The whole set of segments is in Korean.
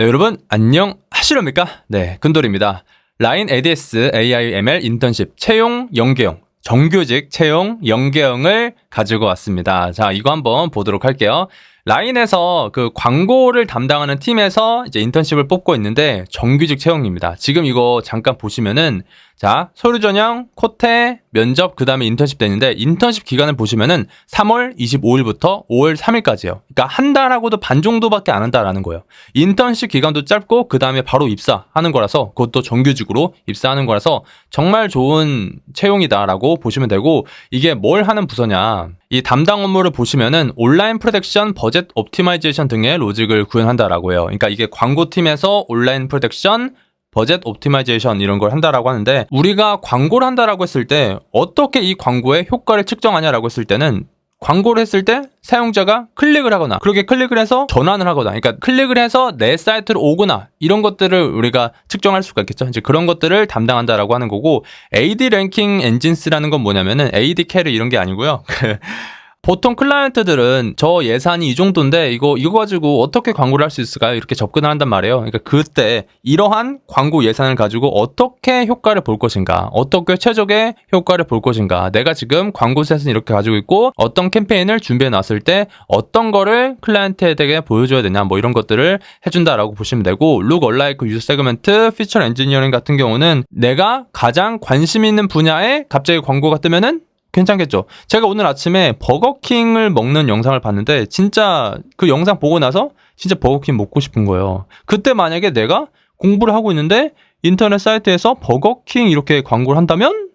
네, 여러분, 안녕 하시렵니까? 네, 근돌입니다. 라인 ADS AIML 인턴십 채용 연계형, 정규직 채용 연계형을 가지고 왔습니다. 자, 이거 한번 보도록 할게요. 라인에서 그 광고를 담당하는 팀에서 이제 인턴십을 뽑고 있는데 정규직 채용입니다. 지금 이거 잠깐 보시면은 자, 서류 전형, 코테, 면접, 그 다음에 인턴십 되는데, 인턴십 기간을 보시면은 3월 25일부터 5월 3일까지예요. 그러니까 한 달하고도 반 정도밖에 안 한다라는 거예요. 인턴십 기간도 짧고, 그 다음에 바로 입사하는 거라서, 그것도 정규직으로 입사하는 거라서, 정말 좋은 채용이다라고 보시면 되고, 이게 뭘 하는 부서냐. 이 담당 업무를 보시면은 온라인 프로덕션, 버젯 옵티마이제이션 등의 로직을 구현한다라고 해요. 그러니까 이게 광고팀에서 온라인 프로덕션, 버젯 옵티마이제이션 이런 걸 한다라고 하는데 우리가 광고를 한다라고 했을 때 어떻게 이 광고의 효과를 측정하냐라고 했을 때는 광고를 했을 때 사용자가 클릭을 하거나 그렇게 클릭을 해서 전환을 하거나 그러니까 클릭을 해서 내 사이트로 오거나 이런 것들을 우리가 측정할 수가 있겠죠. 이제 그런 것들을 담당한다라고 하는 거고 AD 랭킹 엔진스라는 건 뭐냐면은 AD 캐리 이런 게 아니고요. 그 보통 클라이언트들은 저 예산이 이 정도인데 이거 이거 가지고 어떻게 광고를 할 수 있을까요? 이렇게 접근을 한단 말이에요. 그러니까 그때 이러한 광고 예산을 가지고 어떻게 효과를 볼 것인가, 어떻게 최적의 효과를 볼 것인가. 내가 지금 광고 셋은 이렇게 가지고 있고 어떤 캠페인을 준비해 놨을 때 어떤 거를 클라이언트에게 보여줘야 되냐, 뭐 이런 것들을 해준다라고 보시면 되고 룩 얼라이크 유즈 세그먼트, 피처 엔지니어링 같은 경우는 내가 가장 관심 있는 분야에 갑자기 광고가 뜨면은 괜찮겠죠. 제가 오늘 아침에 버거킹을 먹는 영상을 봤는데 진짜 그 영상 보고 나서 진짜 버거킹 먹고 싶은 거예요. 그때 만약에 내가 공부를 하고 있는데 인터넷 사이트에서 버거킹 이렇게 광고를 한다면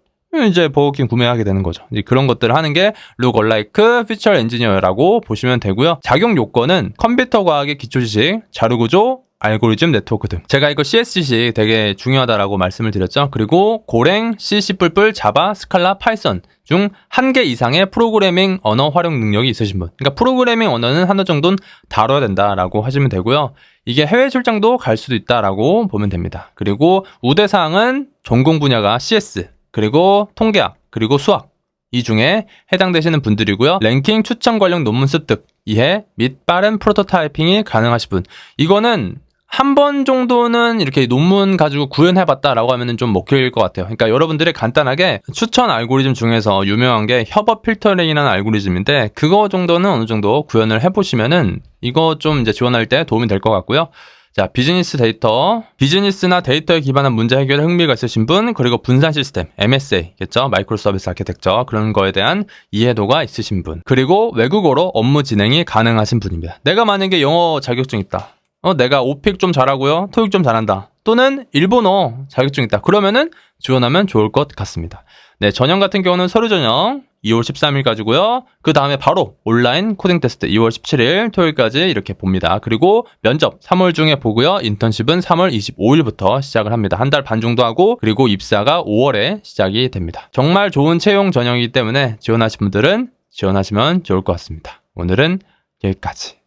이제 버거킹 구매하게 되는 거죠. 이제 그런 것들을 하는 게 룩 얼라이크 피처 엔지니어라고 보시면 되고요. 작용 요건은 컴퓨터 과학의 기초 지식, 자료 구조, 알고리즘 네트워크 등. 제가 이거 CSC 되게 중요하다라고 말씀을 드렸죠. 그리고 고랭, C, C++, 자바, 스칼라, 파이썬 중 한 개 이상의 프로그래밍 언어 활용 능력이 있으신 분. 그러니까 프로그래밍 언어는 하나 정도는 다뤄야 된다라고 하시면 되고요. 이게 해외 출장도 갈 수도 있다라고 보면 됩니다. 그리고 우대 사항은 전공 분야가 CS, 그리고 통계학, 그리고 수학. 이 중에 해당되시는 분들이고요. 랭킹 추천 관련 논문 습득, 이해 및 빠른 프로토타이핑이 가능하신 분. 이거는 한 번 정도는 이렇게 논문 가지고 구현해봤다라고 하면은 좀 먹힐 것 같아요. 그러니까 여러분들이 간단하게 추천 알고리즘 중에서 유명한 게 협업 필터링이라는 알고리즘인데 그거 정도는 어느 정도 구현을 해보시면은 이거 좀 이제 지원할 때 도움이 될 것 같고요. 자, 비즈니스 데이터, 비즈니스나 데이터에 기반한 문제 해결에 흥미가 있으신 분, 그리고 분산 시스템, MSA겠죠? 마이크로 서비스 아키텍처, 그런 거에 대한 이해도가 있으신 분, 그리고 외국어로 업무 진행이 가능하신 분입니다. 내가 만약에 영어 자격증 있다. 어, 내가 오픽 좀 잘하고요. 토익 좀 잘한다. 또는 일본어 자격증 있다. 그러면은 지원하면 좋을 것 같습니다. 네, 전형 같은 경우는 서류 전형 2월 13일 가지고요. 그 다음에 바로 온라인 코딩 테스트 2월 17일 토요일까지 이렇게 봅니다. 그리고 면접 3월 중에 보고요. 인턴십은 3월 25일부터 시작을 합니다. 한 달 반 정도 하고 그리고 입사가 5월에 시작이 됩니다. 정말 좋은 채용 전형이기 때문에 지원하신 분들은 지원하시면 좋을 것 같습니다. 오늘은 여기까지.